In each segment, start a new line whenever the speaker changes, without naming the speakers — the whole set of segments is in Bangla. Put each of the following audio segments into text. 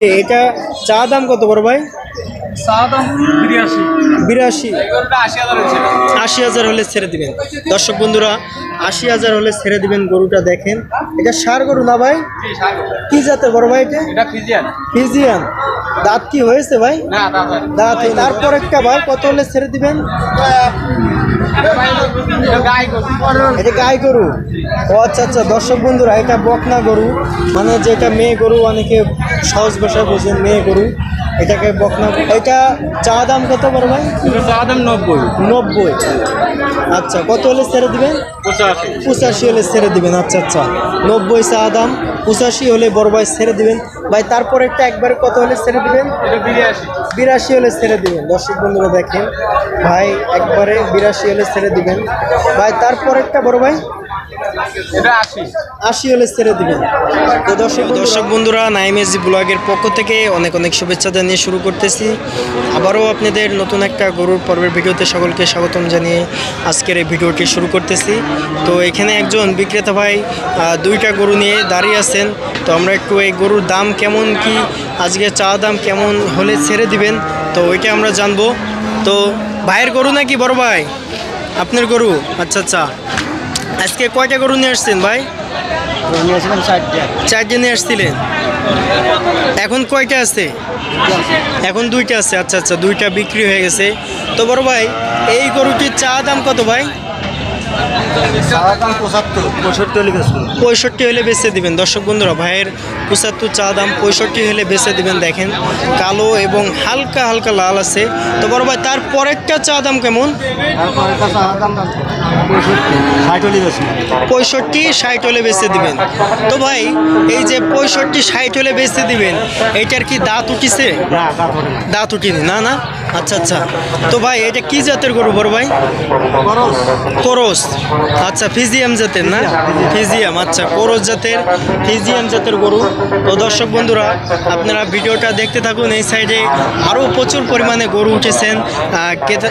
এটা চা দাম কত বড় ভাই?
বিরাশি। আশি হাজার
হলে ছেড়ে দিবেন। দর্শক বন্ধুরা আশি হাজার হলে ছেড়ে দিবেন গরুটা দেখেন। এটা সার গরু না ভাই? কি জাতের বড় ভাই এটা?
ফিজিয়ান।
দাঁত কি হয়েছে ভাই? দাঁত তারপর একটা ভাই কত হলে ছেড়ে দিবেন?
এটা গাই গরু?
ও আচ্ছা আচ্ছা দর্শক বন্ধুরা এটা বকনা গরু। মানে যেটা মেয়ে গরু অনেকে সহজ ভাষায় বোঝেন মেয়ে গরু। এটাকে বকনা এটা চা দাম কত বড় ভাই?
চা দাম নব্বই।
নব্বই। আচ্ছা কত হলে ছেড়ে দিবেন?
পঁচাশি।
পঁচাশি হলে ছেড়ে দিবেন আচ্ছা আচ্ছা। নব্বই চা দাম পঁচাশি হলে বড় ভাই ছেড়ে দিবেন। ভাই তারপর একটা একবারে কত হলে ছেড়ে দিবেন?
বিরাশি।
বিরাশি হলে ছেড়ে দিবেন। দর্শক বন্ধুরা দেখেন ভাই একবারে বিরাশি হলে ছেড়ে দিবেন। ভাই তারপর একটা বড় ভাই?
এটা আশি।
আশি হলে ছেড়ে দিবেন। তো দর্শক দর্শক বন্ধুরা নাইমেজি ব্লগের পক্ষ থেকে অনেক অনেক শুভেচ্ছা জানিয়ে শুরু করতেছি। আবারও আপনাদের নতুন একটা গরুর পর্বের ভিডিওতে সকলকে স্বাগতম জানিয়ে আজকের এই ভিডিওটি শুরু করতেছি। তো এখানে একজন বিক্রেতা ভাই দুইটা গরু নিয়ে দাঁড়িয়ে আছেন। তো আমরা একটু এই গরুর দাম কেমন কি আজকে চা দাম কেমন হলে ছেড়ে দিবেন তো ওইটা আমরা জানব। তো ভাইয়ের গরু নাকি বড় ভাই? আপনার গরু? আচ্ছা আচ্ছা। আজকে কয়টা গরু নিয়ে আসছেন ভাই? চারটে। নিয়ে আসছিলেন। এখন কয়টা আছে। এখন দুইটা আছে। আচ্ছা আচ্ছা দুইটা বিক্রি হয়ে গেছে। তো বড় ভাই এই গরুটির চা দাম কত ভাই?
পঁয়ষট্টি হলে
পঁয়ষট্টি দিবেন। দর্শক বন্ধুরা ভাইয়ের পঁচাত্তর চা দাম পঁয়ষট্টি হলে বেচে দিবেন দেখেন। কালো এবং হালকা হালকা লাল আছে। তো বড় ভাই তার পরেরটা চা দাম কেমন?
পঁয়ষট্টি। ষাট হলে
বেচে দিবেন। তো ভাই এই যে পঁয়ষট্টি ষাট হলে বেচে দিবেন এইটার কি দাঁত উঠিছে? দাঁত উঠিনি। না না? আচ্ছা আচ্ছা। তো ভাই এটা কি জাতের গরু বড় ভাই?
খরচ
কোরস আচ্ছা ফিজিয়াম জাতের না? ফিজিয়াম আচ্ছা কোরস জাতের ফিজিয়াম জাতের গরু। তো দর্শক বন্ধুরা আপনারা ভিডিওটা দেখতে থাকুন এই সাইডে আরও প্রচুর পরিমাণে গরু উঠেছেন।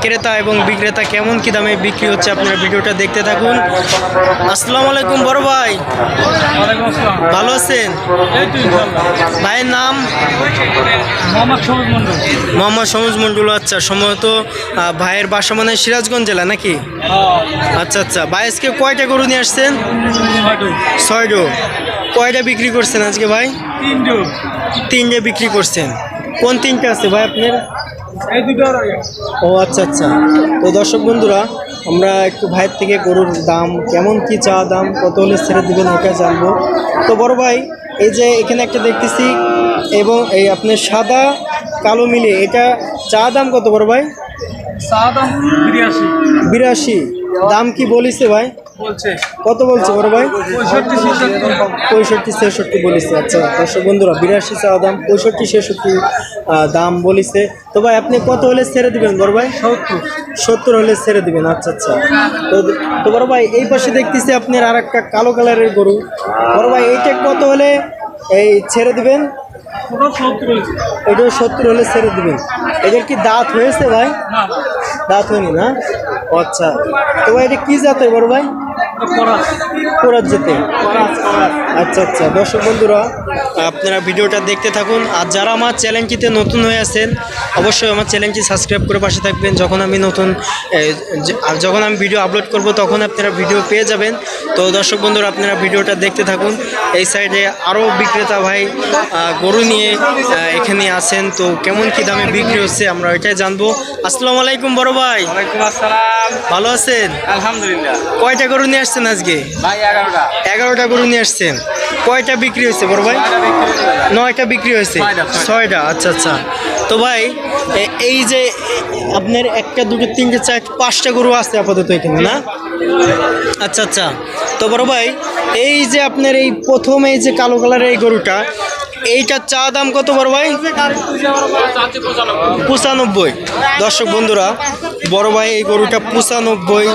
ক্রেতা- এবং বিক্রেতা কেমন কি দামে বিক্রি হচ্ছে আপনারা ভিডিওটা দেখতে থাকুন। আসসালামু আলাইকুম বড় ভাই। ভালো আছেন? ভাইয়ের নাম?
মোহাম্মদ সবুজ মন্ডল
সমুজ মন্ডল আচ্ছা সম্ভবত ভাইয়ের বাসা মানে সিরাজগঞ্জ জেলা নাকি? আচ্ছা আচ্ছা ভাই আজকে কয়টা গরু নিয়ে আসছেন? ছয়টো। কয়টা বিক্রি করছেন আজকে ভাই?
তিনটে।
তিনটে বিক্রি করছেন। কোন তিনটে আছে ভাই আপনার? ও আচ্ছা আচ্ছা। তো দর্শক বন্ধুরা আমরা একটু ভাইয়ের থেকে গরুর দাম কেমন কি চা দাম কত হলে ছেড়ে দেবেন ওটা জানব। তো বড় ভাই এই যে এখানে একটা দেখতেছি এবং এই আপনার সাদা কালো মিলে এটা চা দাম কত বড় ভাই?
চা দাম বিরাশি।
বিরাশি। দাম কি বলিছে ভাই?
বলছে।
কত বলছে বড় ভাই?
পঁয়ষট্টি ছেষট্টি।
পঁয়ষট্টি ছেষট্টি বলিছে। আচ্ছা দর্শক বন্ধুরা বিরাশি চাওয়া দাম পঁয়ষট্টি ছেষট্টি দাম বলিছে। তো ভাই আপনি কত হলে ছেড়ে দিবেন বড় ভাই?
সত্তর।
হলে ছেড়ে দিবেন আচ্ছা আচ্ছা। তো তো বড় ভাই এই পাশে দেখতেছি আপনার আর একটা কালো কালারের গরু। বড় ভাই এইটা কত হলে এই ছেড়ে দিবেন?
ওটা সত্তর
এটা সত্তর হলে ছেড়ে দিবেন। এদের কি দাঁত হয়েছে ভাই? দাঁত হয়নি না? আচ্ছা। তো ভাই এটা কি জাতের বড় ভাই?
করাস করাস
আচ্ছা আচ্ছা। দর্শক বন্ধুরা আপনারা ভিডিওটা দেখতে থাকুন। আর যারা আমার চ্যানেলটিতে নতুন হয়ে আছেন অবশ্যই আমার চ্যানেলটি সাবস্ক্রাইব করে পাশে থাকবেন। যখন আমি নতুন আর যখন আমি ভিডিও আপলোড করব তখন আপনারা ভিডিও পেয়ে যাবেন। তো দর্শক বন্ধুরা আপনারা ভিডিওটা দেখতে থাকুন। এই সাইডে আরও বিক্রেতা ভাই গরু নিয়ে এখানে আছেন। তো কেমন কি দামে বিক্রি হচ্ছে আমরা ওইটাই জানব। আসসালামু আলাইকুম বড় ভাই।
আসসালাম।
ভালো আছেন?
আলহামদুলিল্লাহ।
কয়টা গরু নিয়ে আসছেন আজকে?
ভাই এগারোটা।
এগারোটা গরু নিয়ে আসছেন। কয়টা বিক্রি হয়েছে বড় ভাই? নয়টা বিক্রি হয়েছে?
ছয়টা,
আচ্ছা আচ্ছা। তো ভাই এই যে আপনার একটা দুটো তিনটে চার পাঁচটা গরু আছে আপাতত এখানে না? আচ্ছা আচ্ছা। তো বড় ভাই এই যে আপনার এই প্রথম এই যে কালো কালারের এই গরুটা এইটার চা দাম কত বড় ভাই? পঁচানব্বই। দর্শক বন্ধুরা বড় ভাই এই গরুটা পঁচানব্বই।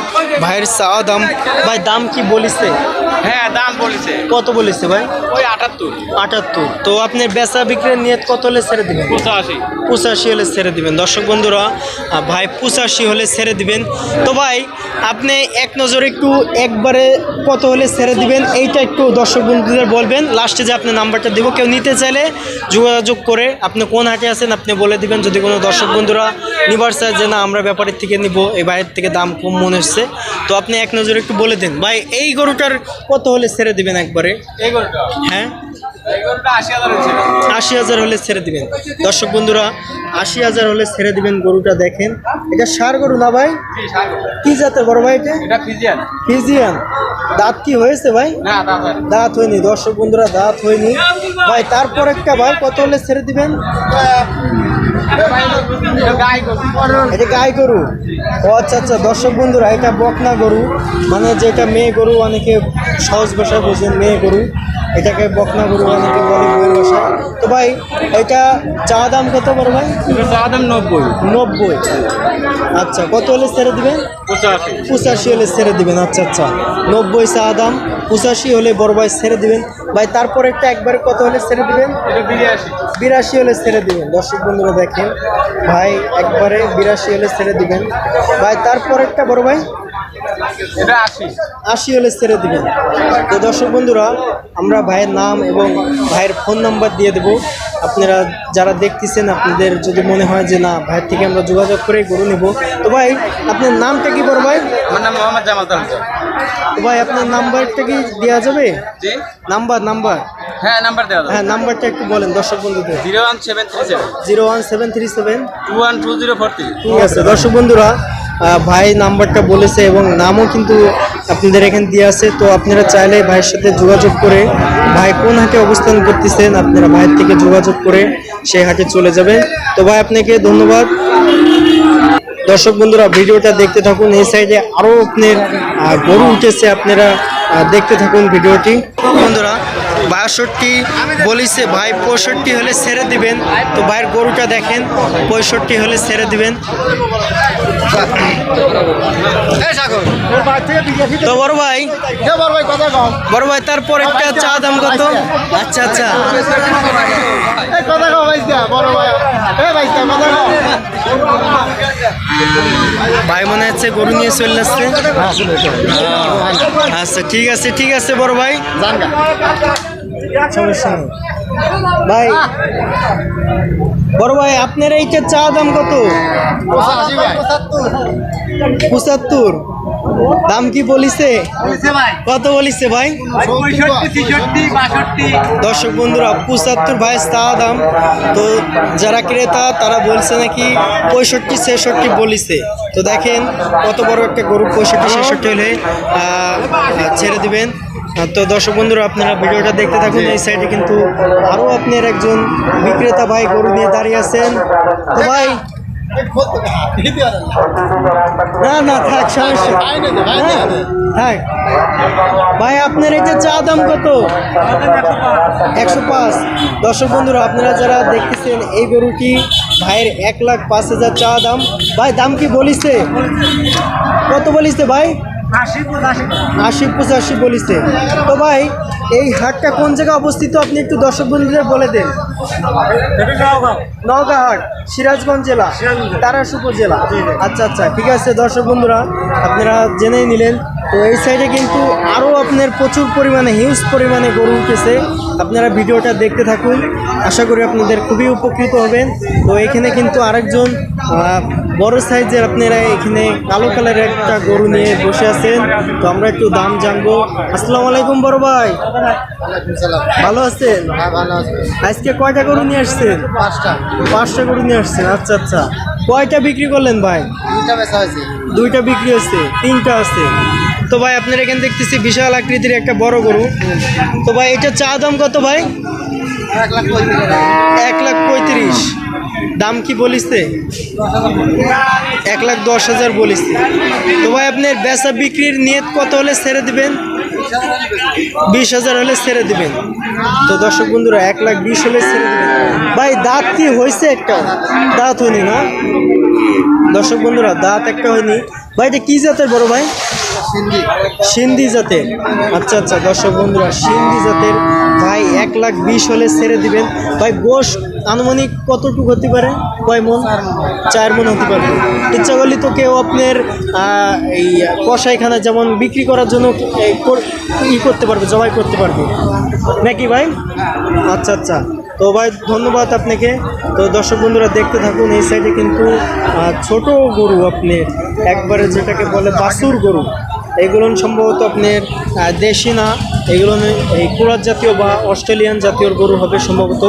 ভাইয়ের চা দাম ভাই দাম কি বলিছে?
হ্যাঁ দাম বলেছে।
কত বলেছে ভাই?
ওই আটাত্তর।
আটাত্তর। তো আপনি বেচা বিক্রির নিয়ত কত হলে ছেড়ে দিবেন?
পঁচাশি।
পঁচাশি হলে ছেড়ে দিবেন। দর্শক বন্ধুরা ভাই পঁচাশি হলে ছেড়ে দিবেন। তো ভাই আপনি এক নজরে একটু একবারে কত হলে ছেড়ে দিবেন এইটা একটু দর্শক বন্ধুদের বলবেন। লাস্টে যে আপনি নাম্বারটা দেবো কেউ নিতে চাইলে যোগাযোগ করে আপনি কোন হাটে আছেন আপনি বলে দিবেন। যদি কোনো দর্শক বন্ধুরা নিবার চায় যে না আমরা ব্যাপারের থেকে নিব এই বাইরের থেকে দাম কম মনে হচ্ছে। তো আপনি এক নজরে একটু বলে দেন। ভাই এই গরুটার কত হলে ছেড়ে দিবেন একবারে? হ্যাঁ?
আশি হাজার
হলে ছেড়ে দিবেন। দর্শক বন্ধুরা, আশি হাজার হলে ছেড়ে দিবেন গরুটা দেখেন। এটা সার গরু না ভাই? কি জাতের বড় ভাই এটা?
ফিজিয়ান।
দাঁত কি হয়েছে ভাই? দাঁত হয়নি। দর্শক বন্ধুরা, দাঁত হয়নি। ভাই, তারপর একটা ভাই, কত হলে ছেড়ে দিবেন? এটা গাই গরু। ও আচ্ছা আচ্ছা দর্শক বন্ধুরা এটা বকনা গরু। মানে যেটা মেয়ে গরু অনেকে সহজ ভাষায় বোঝেন মেয়ে গরু। এটাকে বকনা গরু অনেকে বলে বইয়ের ভাষায়। তো ভাই এটা চা দাম কত বড় ভাই?
চা দাম নব্বই।
নব্বই। আচ্ছা কত হলে ছেড়ে দিবেন?
পঁচাশি।
পঁচাশি হলে ছেড়ে দিবেন আচ্ছা আচ্ছা। নব্বই চা দাম পঁচাশি হলে বড় ভাই ছেড়ে দিবেন। ভাই তারপর একটা একবারে কত হলে ছেড়ে দিবেন?
বিরাশি।
হলে ছেড়ে দিবেন। দর্শক বন্ধুরা দেখেন ভাই একবারে বিরাশি হলে ছেড়ে দিবেন। ভাই তারপর একটা বড় ভাই?
আশি।
হলে ছেড়ে দিবেন। তো দর্শক বন্ধুরা আমরা ভাইয়ের নাম এবং ভাইয়ের ফোন নাম্বার দিয়ে দেব। আপনারা যারা দেখতেছেন আপনাদের যদি মনে হয় যে না ভাইয়ের থেকে আমরা যোগাযোগ করে গরু নেব। তো ভাই আপনার নামটা কি বড় ভাই?
আমার নাম মোহাম্মদ জামাল
তো ভাই আপনার নাম্বারটা কি দেওয়া যাবে? Number number?
হ্যাঁ নাম্বার দেওয়া
হ্যাঁ নাম্বারটা একটু বলেন দর্শক বন্ধুদের।
Zero one seven three seven.
Zero one seven three seven.
Two one two zero four three.
ঠিক আছে দর্শক বন্ধুরা ভাই নাম্বারটা বলেছে এবং নামও কিন্তু আপনাদের এখানে দিয়ে আছে। তো আপনারা চাইলে ভাইয়ের সাথে যোগাযোগ করে ভাই কোন হাটে অবস্থান করতেছেন, আপনারা ভাইয়ের থেকে যোগাযোগ করে সেই হাটে চলে যাবেন। তো ভাই, আপনাকে ধন্যবাদ। দর্শক বন্ধুরা, ভিডিওটা দেখতে থাকুন। এই সাইডে আরও আপনার গরু উঠেছে, আপনারা দেখতে থাকুন ভিডিওটি। বন্ধুরা, বাষট্টি বলিছে, ভাই পঁয়ষট্টি হলে ছেড়ে দিবেন। তো ভাইয়ের গরুটা দেখেন, পঁয়ষট্টি হলে ছেড়ে দিবেন। তো বড় ভাই। বড় ভাই তারপর একটা চা দাম কত? আচ্ছা আচ্ছা। ভাই। মনে হচ্ছে গরু নিয়ে চলে আসছে। আচ্ছা ঠিক আছে ঠিক আছে বড় ভাই। সমস্যা ভাই বড় ভাই আপনার এইটা চা দাম কত? পঁচাত্তর। দাম কি বলিছে? কত বলিছে ভাই? দর্শক বন্ধুরা পঁচাত্তর ভাই চা দাম। তো যারা ক্রেতা তারা বলছে নাকি পঁয়ষট্টি ছেষট্টি বলিছে। তো দেখেন কত বড় একটা গরু পঁয়ষট্টি ছেষট্টি হলে আহ, ছেড়ে দিবেন। তো দর্শক বন্ধুরা আপনারা ভিডিওটা দেখতে থাকুন। এই সাইডে কিন্তু আরও আপনার একজন বিক্রেতা ভাই গরু নিয়ে দাঁড়িয়ে আছেন। তো ভাই না না থাক হ্যাঁ, থাক। ভাই আপনার এটা চা দাম কত? একশো পাঁচ। দর্শক বন্ধুরা আপনারা যারা দেখতেছেন এই গরুটি ভাইয়ের এক লাখ পাঁচ হাজার চা দাম। ভাই দাম কি বলিছে? কত বলিছে ভাই? আশি পঁচাশি বলিছে। তো ভাই এই হাটটা কোন জায়গায় অবস্থিত আপনি একটু দর্শক বন্ধুদের বলে দেন? নওগাঁ হাট সিরাজগঞ্জ জেলা তারাস উপজেলা আচ্ছা আচ্ছা ঠিক আছে দর্শক বন্ধুরা আপনারা জেনেই নিলেন। তো এই সাইডে কিন্তু আরও আপনার প্রচুর পরিমাণে হিউজ পরিমাণে গরু উঠেছে। আপনারা ভিডিওটা দেখতে থাকুন। আশা করি আপনাদের খুবই উপকৃত হবেন। তো এখানে কিন্তু আরেকজন বড় সাইজের আপনারা এখানে কালো কালারের একটা গরু নিয়ে বসে আছেন। তো আমরা একটু দাম জানব। আসসালামু আলাইকুম বড় ভাই। ভালো আছেন? আজকে কয়টা গরু নিয়ে আসছেন? পাঁচটা। গরু নিয়ে আসছেন আচ্ছা আচ্ছা। কয়টা বিক্রি করলেন ভাই? দুইটা বিক্রি হচ্ছে তিনটা আছে। তো ভাই আপনার এখানে দেখতেছি বিশাল আকৃতির একটা বড় গরু। তো ভাই এটা চা দাম কত ভাই? এক লাখ পঁয়ত্রিশ। দাম কি বলিছে? এক লাখ দশ হাজার বলিছে। তো ভাই, আপনার বেচা বিক্রির নিয়ত কত হলে ছেড়ে দিবেন? বিশ হাজার হলে ছেড়ে দিবেন। তো দর্শক বন্ধুরা, এক লাখ বিশ হলে ছেড়ে দিবেন। ভাই, দাঁত কি হয়েছে একটা? দাঁত হয়নি না? দর্শক বন্ধুরা, দাঁত একটা হয়নি। ভাই, এটা কী জাতের বড় ভাই? সিন্ধি জাতের। আচ্ছা আচ্ছা দর্শক বন্ধুরা, সিন্ধি জাতের। ভাই, এক লাখ বিশ হলে ছেড়ে দিবেন। ভাই, গোশ আনুমানিক কতটুকু হতে পারে? কয় মন? চার মন হতে পারবে ইচ্ছা করলে তো কেউ আপনার এই কষাইখানা যেমন বিক্রি করার জন্য ই করতে পারবে, জবাই করতে পারবে। নাকি ভাই? আচ্ছা আচ্ছা। তো ভাই, ধন্যবাদ আপনাকে। তো দর্শক বন্ধুরা, দেখতে থাকুন, এই সাইডে কিন্তু ছোট গরু আপনি একবারে যেটাকে বলে বাসুর গরু। এগুলো সম্ভবত আপনার দেশি না। এগুলো এই কুড়ার জাতীয় বা অস্ট্রেলিয়ান জাতীয় গরু হবে সম্ভবত।